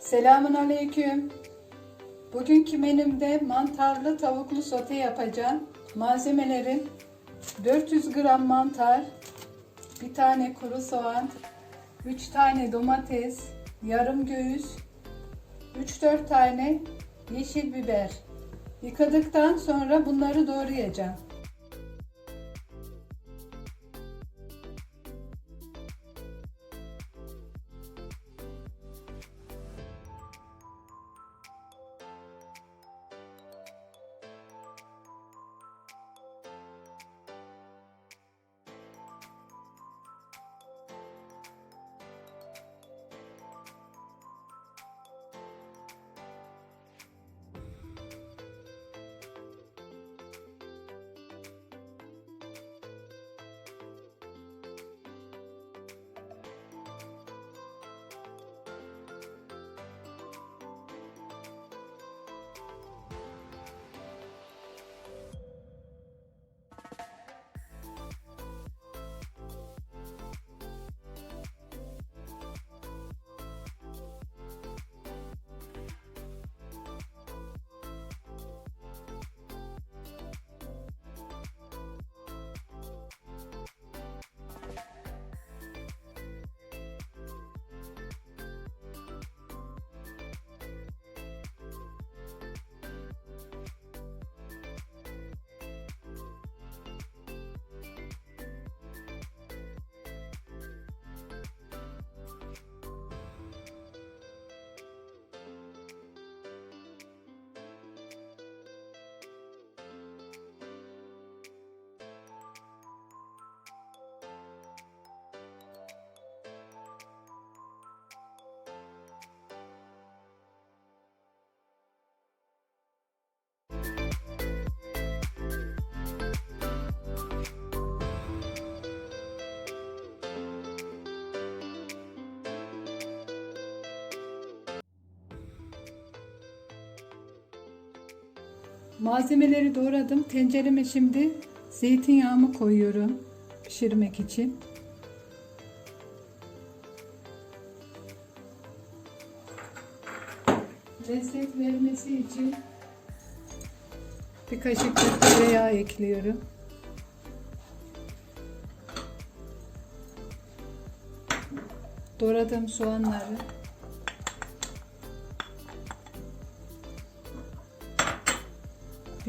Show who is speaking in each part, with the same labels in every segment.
Speaker 1: Selamun Aleyküm. Bugünkü menümde mantarlı tavuklu sote yapacağım. Malzemelerim 400 gram mantar, bir tane kuru soğan, 3 tane domates, yarım göğüs, 3-4 tane yeşil biber. Yıkadıktan sonra bunları doğrayacağım. Malzemeleri doğradım. Tencereme şimdi zeytinyağımı koyuyorum pişirmek için. Lezzet vermesi için bir kaşık da tereyağı ekliyorum. Doğradığım soğanları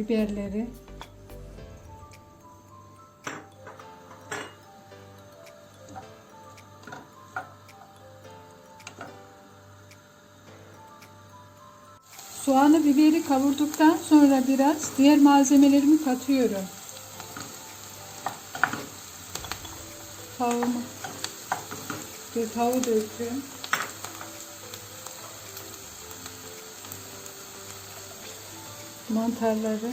Speaker 1: biberleri Soğanı biberi kavurduktan sonra biraz diğer malzemelerimi katıyorum. Tavuğumu bir tavuğu döktüm. Mantarları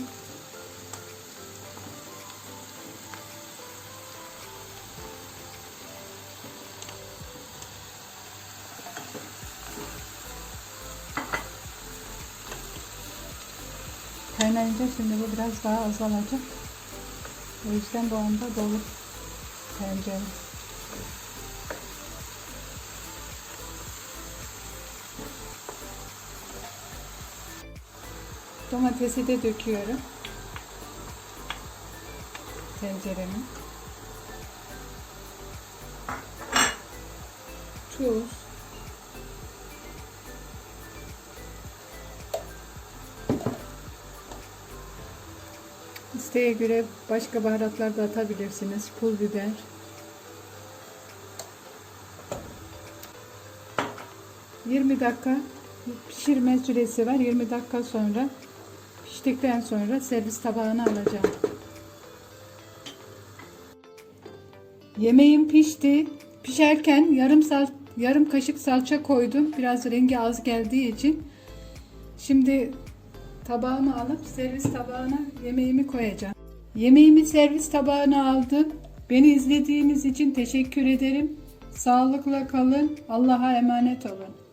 Speaker 1: Kaynayınca şimdi bu biraz daha azalacak. O yüzden bu anda dolu tencere. Domatesi de döküyorum. Tencereme. Tuz. İsteğe göre başka baharatlar da atabilirsiniz. Pul biber. Yirmi dakika pişirme süresi var. 20 dakika sonra piştikten sonra servis tabağına alacağım. Yemeğim pişti. Pişerken yarım sal yarım kaşık salça koydum. Biraz rengi az geldiği için. Şimdi tabağıma alıp servis tabağına yemeğimi koyacağım. Yemeğimi servis tabağına aldım. Beni izlediğiniz için teşekkür ederim. Sağlıkla kalın. Allah'a emanet olun.